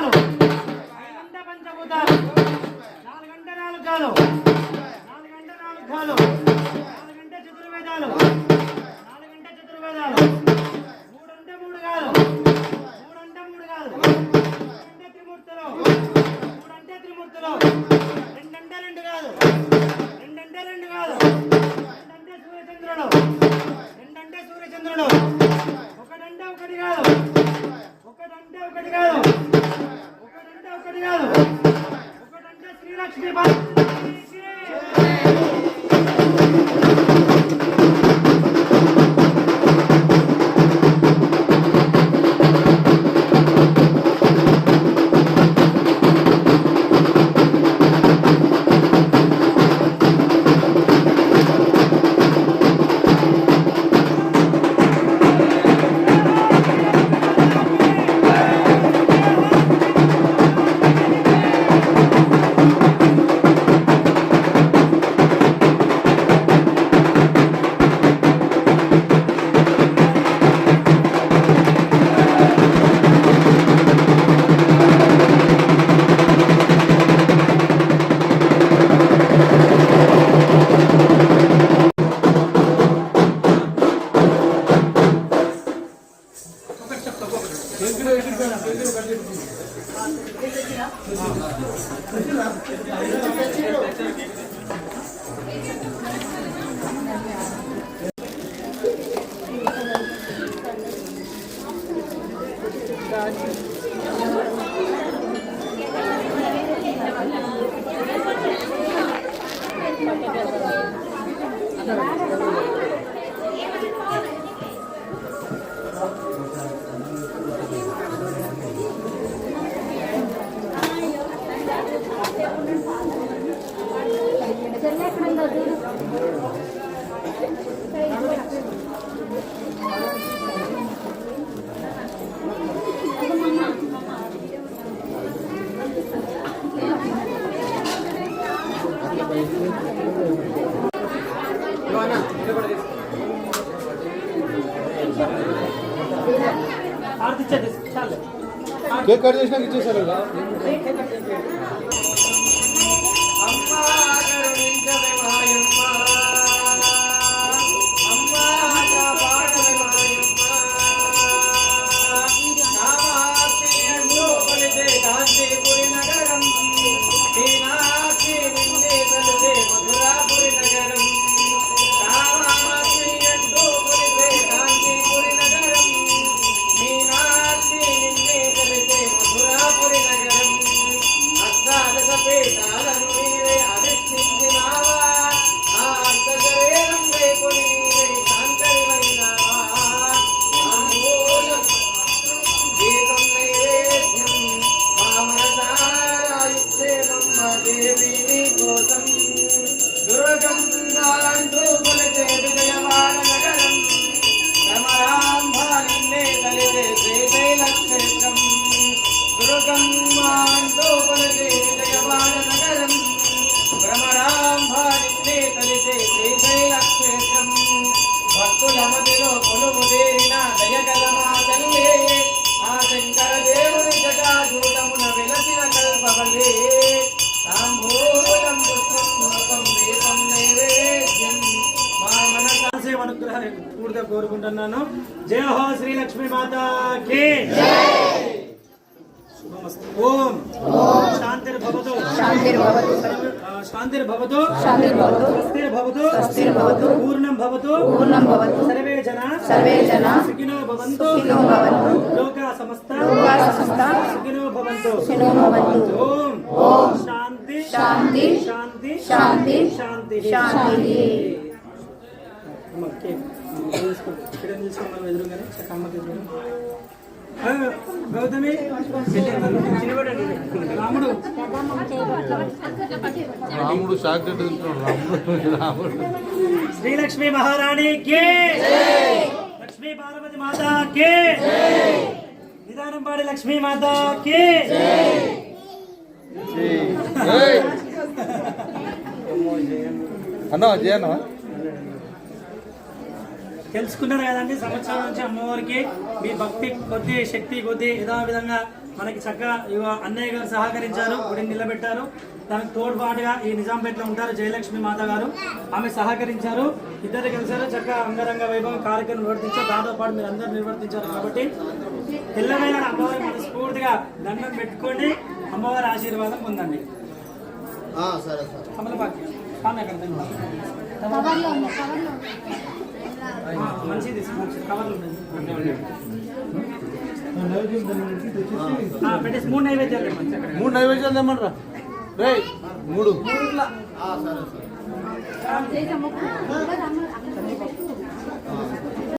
Cristiano. much, Viva Obrigada. Cake cut చేసినాక ఇచ్చేసారు దుర్గమ్మాంటూ కొలిసే విజయవాడ నగరం భ్రమరాంబ నిన్నే కలిసే శ్రీశైల క్షేత్రం భక్తుల మదిలో కొలువు దేరిన దయగల మా తల్లి ఆ శంకర దేవుని జటాజూటమున వెలసిన కల్పవల్లి తాంబూలం పుష్పం ధూపం దీపం నైవేద్యం మా మనస సేవ అనుగ్రహాన్ని పూర్తిగా కోరుకుంటున్నాను. జయ హో శ్రీ లక్ష్మీ మాతాకి శుభమస్తు. ఓం. శాంతిర్భవతు. శాంతిర్భవతు. శాంతిర్భవతు. శాంతిర్భవతు. స్వస్తిర్భవతు. స్వస్తిర్భవతు. పూర్ణం భవతు పూర్ణం భవతు. సర్వే జన. సర్వే జనా. సుఖినో భవంతు. సుఖినో భవంతు. లోకా సమస్త. లోకా సమస్త. సుఖినో భవంతు. సుఖినో భవంతు. ఓం. ఓం. శాంతి. శాంతి. శాంతి. శాంతి. శాంతి. శాంతి. అమ్మ, కేక్. తీసుకో. ఇక్కడ తీసుకోమని ఎదురుగానే. చక్క అమ్మకి ఎదురుగా. గౌతమి. రాముడు. రాముడు చాక్లెట్ రాముడు రాముడు. శ్రీలక్ష్మి మహారాణి కే. లక్ష్మీ పార్వతి మాత కే. నిదానంపాడి లక్ష్మీ మాత కే! అన్నా చేయనా తెలుసుకున్నారు కదండి. సంవత్సరం నుంచి అమ్మవారికి మీ భక్తి కొద్ది శక్తి కొద్ది యథా విధంగా మనకి చక్కగా అన్నయ్య గారు సహకరించారు గుడిని నిలబెట్టారు. దానికి తోడ్పాటుగా ఈ నిజాంపేటలో ఉంటారు జయలక్ష్మి మాత గారు. ఆమె సహకరించారు. ఇద్దరు కలిసారు చక్కగా అంగరంగ వైభవం కార్యక్రమం నిర్వర్తించారు. దాంతో పాటు మీరు అందరూ నిర్వర్తించారు కాబట్టి పిల్లమైన అమ్మవారి మనస్ఫూర్తిగా దండం పెట్టుకొని అమ్మవారి ఆశీర్వాదం పొందండి. సరే సరే. కమలపాకి స్వామి ఎక్కడ మంచిది కవర్లు పెట్టేసి మూడు నైవేద్యాలు. మూడు నైవేద్యాలు తెమ్మంటారా రే మూడు జై జమ్ము.